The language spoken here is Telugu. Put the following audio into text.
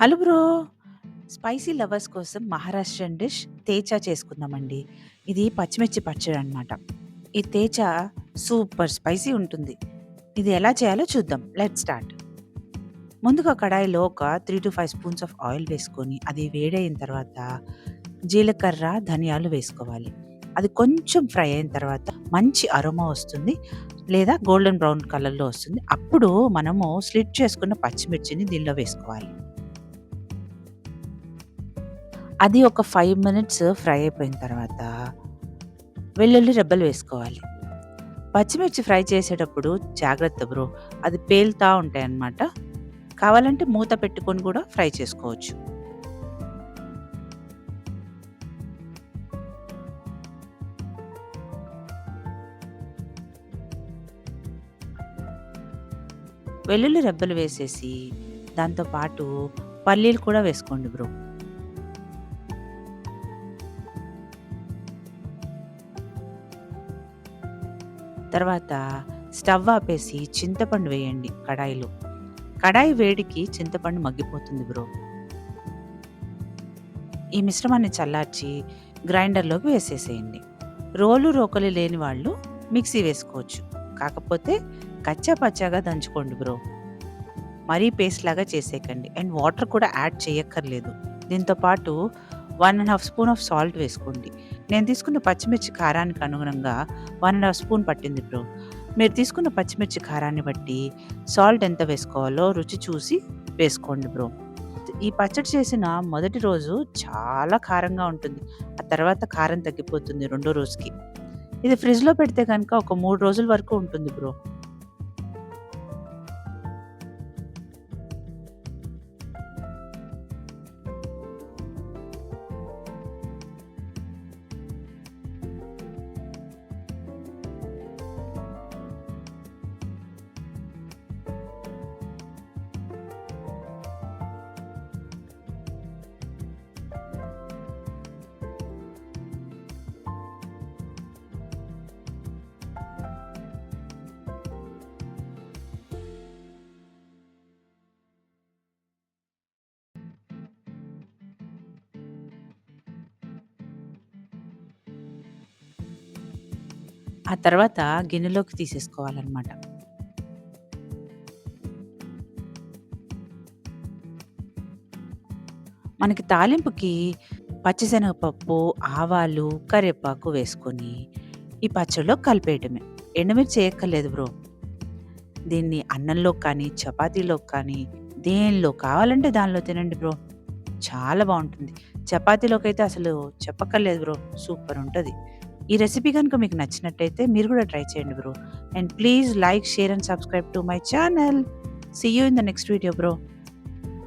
Hello bro. స్పైసీ లవర్స్ కోసం మహారాష్ట్రన్ డిష్ తేచా చేసుకుందామండి. ఇది పచ్చిమిర్చి పచ్చడనమాట. ఈ తేచా సూపర్ స్పైసీ ఉంటుంది. ఇది ఎలా చేయాలో చూద్దాం. Let start. ముందుగా కడాయిలో ఒక 3-5 స్పూన్స్ ఆఫ్ ఆయిల్ వేసుకొని, అది వేడైన తర్వాత జీలకర్ర, ధనియాలు వేసుకోవాలి. అది కొంచెం ఫ్రై అయిన తర్వాత మంచి అరోమా వస్తుంది. లేదా గోల్డెన్ బ్రౌన్ కలర్‌లో వస్తుంది. అప్పుడు మనము స్లిట్ చేసుకున్న పచ్చిమిర్చిని దీనిలో వేసుకోవాలి. అది ఒక ఫైవ్ మినిట్స్ ఫ్రై అయిపోయిన తర్వాత వెల్లుల్లి రెబ్బలు వేసుకోవాలి. పచ్చిమిర్చి ఫ్రై చేసేటప్పుడు జాగ్రత్త బ్రో. అది పేలుతా ఉంటాయన్నమాట. కావాలంటే మూత పెట్టుకొని కూడా ఫ్రై చేసుకోవచ్చు. వెల్లుల్లి రెబ్బలు వేసేసి, దాంతో పాటు పల్లీలు కూడా వేసుకోండి బ్రో. తర్వాత స్టవ్ ఆపేసి చింతపండు వేయండి కడాయిలో. కడాయి వేడికి చింతపండు మగ్గిపోతుంది బ్రో. ఈ మిశ్రమాన్ని చల్లార్చి గ్రైండర్‌లోకి వేసేసేయండి. రోలు, రోకలి లేని వాళ్ళు మిక్సీ వేసుకోవచ్చు. కాకపోతే కచ్చా పచ్చాగా దంచుకోండి బ్రో. మరీ పేస్ట్ లాగా చేసేయకండి. అండ్ వాటర్ కూడా యాడ్ చేయక్కర్లేదు. దీంతో పాటు 1 ½ స్పూన్ ఆఫ్ సాల్ట్ వేసుకోండి. నేను తీసుకున్న పచ్చిమిర్చి కారానికి అనుగుణంగా 1 ½ స్పూన్ పట్టింది బ్రో. మీరు తీసుకున్న పచ్చిమిర్చి కారాన్ని బట్టి సాల్ట్ ఎంత వేసుకోవాలో రుచి చూసి వేసుకోండి బ్రో. ఈ పచ్చడి చేసిన మొదటి రోజు చాలా కారంగా ఉంటుంది. ఆ తర్వాత కారం తగ్గిపోతుంది రెండో రోజుకి. ఇది ఫ్రిడ్జ్‌లో పెడితే కనుక ఒక మూడు రోజుల వరకు ఉంటుంది బ్రో. ఆ తర్వాత గిన్నెలోకి తీసేసుకోవాలన్నమాట మనకి తాలింపుకి పచ్చిశనగపప్పు, ఆవాలు, కరివేపాకు వేసుకొని ఈ పచ్చడిలో కలిపేయటమే. ఎండుమిర్చి చేయక్కర్లేదు బ్రో. దీన్ని అన్నంలో కానీ, చపాతీలో కానీ, దేనిలో కావాలంటే దానిలో తినండి బ్రో. చాలా బాగుంటుంది చపాతీలోకి అయితే అసలు చెప్పక్కర్లేదు బ్రో. సూపర్ ఉంటుంది ఈ రెసిపీ కనుక మీకు నచ్చినట్టయితే మీరు కూడా ట్రై చేయండి bro. And please like, share and subscribe to my channel. See you in the next video bro.